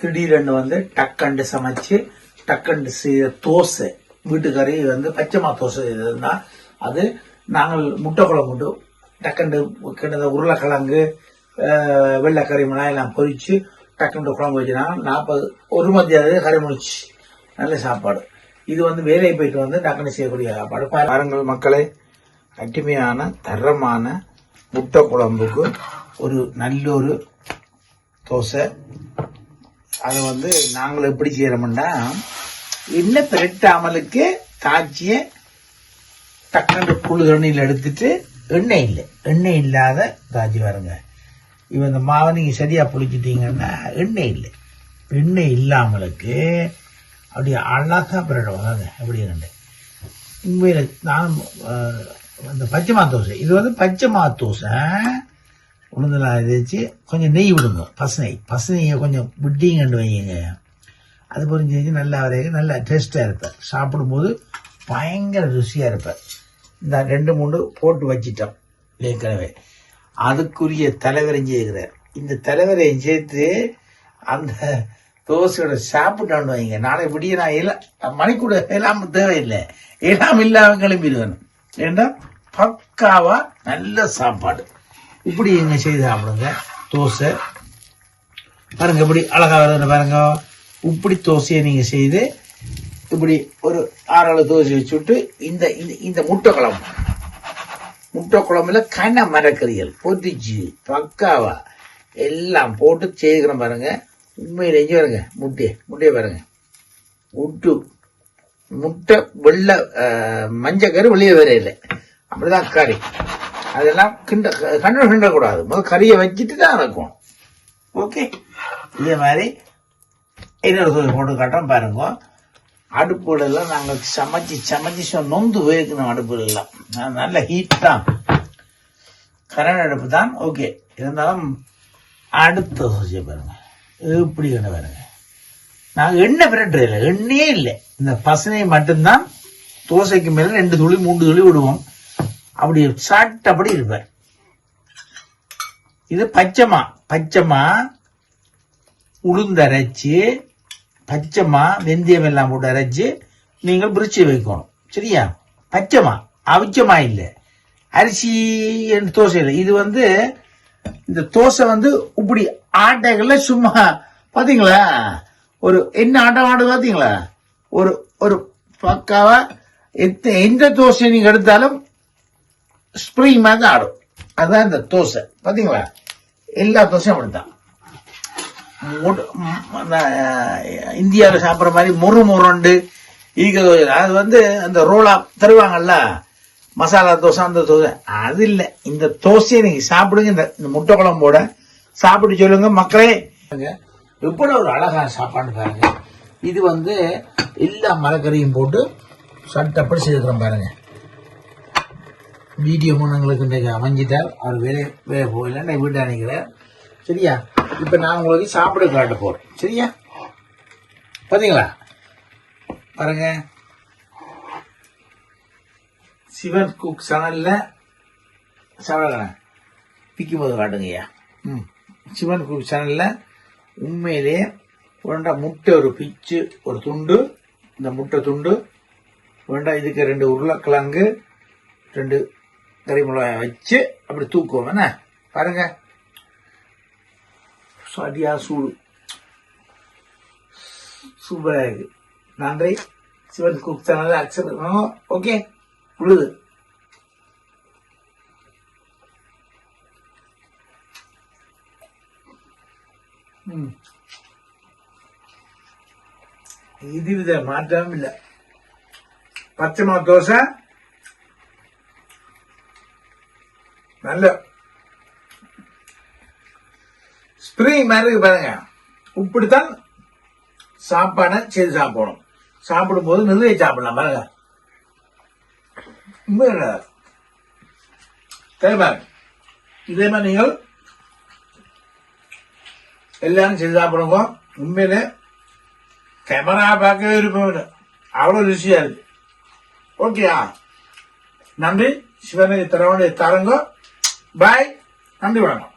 திடீரென்று வந்து டக்கண்டு சமைச்சு டக்கண்டு செய்த தோசை வீட்டுக்கறி வந்து பச்சைமா தோசை இதுன்னா அது நாங்கள் முட்டை குழம்பு டக்கண்டு கிட்ட உருளைக்கிழங்கு வெள்ளைக்கறி மிளகாய் எல்லாம் பொரிச்சு டக்கண்டு குழம்பு வச்சுனாங்க. நாற்பது ஒரு மத்தியாவது கறி முடிச்சு நல்ல சாப்பாடு. இது வந்து வேலையை போயிட்டு வந்து டக்குன்னு செய்யக்கூடிய சாப்பாடு. பாருங்கள் மக்களை அட்டுமையான தரமான முட்டை குழம்புக்கு ஒரு நல்ல ஒரு தோசை. அதை வந்து நாங்களும் எப்படி செய்யறோம்னா என்ன பிரட்டாமலுக்கு காய்ச்சியை டக்குனு புழு தண்ணியில் எடுத்துட்டு எண்ணெய் இல்லை. எண்ணெய் இல்லாத காய்ச்சி வருங்க இவன் இந்த மாவை நீங்கள் சரியாக புளிச்சிட்டீங்கன்னா எண்ணெய் இல்லை. எண்ணெய் இல்லாமலுக்கு அப்படியே அழகாக பிறடுவாங்க அப்படி கண்டு. உண்மையில் நான் அந்த பச்சை மா தோசை. இது வந்து பச்சை மா தோசை. உளுந்தெல்லாம் அரைச்சி வச்சு கொஞ்சம் நெய் விடுங்க. பசனை பசனையை கொஞ்சம் விட்டீங்கன்னு வைங்க. அது புரிஞ்சு வச்சு நல்லா வரைய நல்லா டேஸ்ட்டாக இருப்பேன். சாப்பிடும்போது பயங்கர ருசியாக இருப்பேன். இந்த ரெண்டு மூணு போட்டு வச்சிட்டோம். ஏற்கனவே. அதுக்குரிய தலைவரையும் செய்கிறார் இந்த தலைவரையும் சேர்த்து அந்த தோசையோட சாப்பிட்டான்னு வைங்க. நாளை விடிய நான் இல்லை மணிக்கூட இல்லாமல் தேவையில்லை. இல்லாம இல்லாமல் கிளம்பிடுவேன். ஏன்னா பக்காவாக நல்ல சாப்பாடு. இப்படி இங்கே செய்து சாப்பிடுங்க. தோசை. பாருங்க இப்படி அழகா வருதுன்னு பாருங்க. இப்படி தோசையை நீங்கள் செய்து இப்படி ஒரு ஆறாளு தோசை வச்சுட்டு இந்த இந்த- இந்த முட்டை குழம்பு முட்டை குழம்புல கன மரக்கறிகள் பொதிச்சு பக்காவா எல்லாம் போட்டு செய்துக்கிறோம் பாருங்க. உண்மையில் எங்க பாருங்க முட்டையை முட்டையை பாருங்க. முட்டு முட்டை வெள்ளை மஞ்சள் கறி வெளியே வேற இல்லை. அப்படிதான் கறி. அதெல்லாம் கிண்ட கண்ணு கிண்டக்கூடாது. முதல் கறியை வச்சுட்டு தான் இருக்கும் ஓகே? இதே மாதிரி இன்னொரு போட்டு காட்டுறோம் பாருங்க. அடுப்புல எல்லாம் நாங்கள் சமைச்சு சமைச்சு நொந்து போயிருக்கணும் அடுப்புல எல்லாம் நல்ல ஹீட் தான். கரண்ட் அடுப்பு தான். ஓகே. இருந்தாலும் அடுத்த தோசை பாருங்க. எப்படி கண்டு பாருங்க. நாங்கள் எண்ணெய் பிரட்டுறது இல்லை. எண்ணெயே இல்லை. இந்த பசனை மட்டும்தான் தோசைக்கு மேலே ரெண்டு துளி மூன்று துளி விடுவோம். அப்படி சாட்டபடி இருப்பார். இது பச்சைமா பச்சைமா உளுந்தரைச்சு பச்சைமா வெந்தயம் எல்லாம் போட்டு அரைச்சு நீங்கள் பிரிச்சு வைக்கணும். சரியா? பச்சைமா அவிச்சமா இல்லை. அரிசி தோசை இல்லை. இது வந்து இந்த தோசை வந்து இப்படி ஆட்டைகள்ல சும்மா பாத்தீங்களா? ஒரு என்ன ஆட்டம் ஆடு பாத்தீங்களா? ஒரு ஒரு பக்காவா எந்த எந்த தோசை நீங்க எடுத்தாலும் ஸ்ப்ரிங் மாதிரி தான் ஆடும் அதுதான் இந்த தோசை. பார்த்தீங்களா எல்லா தோசையும் அப்படித்தான். இந்தியாவில் சாப்பிட்ற மாதிரி முரு முரண்டு இருக்கிற தோசை. அது வந்து அந்த ரோலா தருவாங்கல்ல மசாலா தோசை அந்த தோசை. அது இல்லை. இந்த தோசையை நீங்கள் சாப்பிடுங்க. இந்த இந்த முட்டை குழம்போட சாப்பிட்டு சொல்லுங்க மக்களே. எப்படி ஒரு அழகான சாப்பாடு பாருங்க. இது வந்து எல்லா மரக்கறியும் போட்டு சட்டப்படி செய்துக்கிறோம் பாருங்க. வீடியோ முன்னங்களுக்கு இன்றைக்கு அமைஞ்சிட்டார் அவர் வேலை வேலை போகல நான் வீட்டை அணைக்கிறேன் சரியா? இப்போ நான் உங்களுக்கு சாப்பிட காட்ட போகிறேன் சரியா? பார்த்தீங்களா பாருங்க. சிவன் குக் சேனலில் சாப்பிடுறேன். பிக்கும் போது காட்டுங்கய்யா. ம். சிவன் குக் சேனலில் உண்மையிலே வேண்டா முட்டை ஒரு பிச்சு ஒரு துண்டு. இந்த முட்டை துண்டு வேண்டா இதுக்கு ரெண்டு உருளைக்கிழங்கு ரெண்டு கறி மிளகாய் வச்சு அப்படி தூக்குவோம். என்ன? பாருங்க. சரியா சூடு. சூப்பராக இருக்கு. நன்றி. சிவன் குக் சேனல் அக்சர் ஓகே? உழுது ம். இது வித மாற்றம் இல்லை. பச்சை மா தோசை நல்ல ஸ்ப்ரிங் மாதிரி பாருங்க. இப்படித்தான் சாப்பாடை செய்து சாப்பிடணும். சாப்பிடும்போது நிறைய சாப்பிடலாம் பாருங்க. உண்மையா இதே மாதிரி நீங்கள் எல்லாரும் செய்து சாப்பிடுங்க. உண்மையிலே கேமரா பார்க்கவே விருப்பம் அவ்வளோ அவ்வளவு ருசியா இருக்கு. ஓகேயா நன்றி. சிவனை தரவனை தரங்க Bye. Andy Ramos.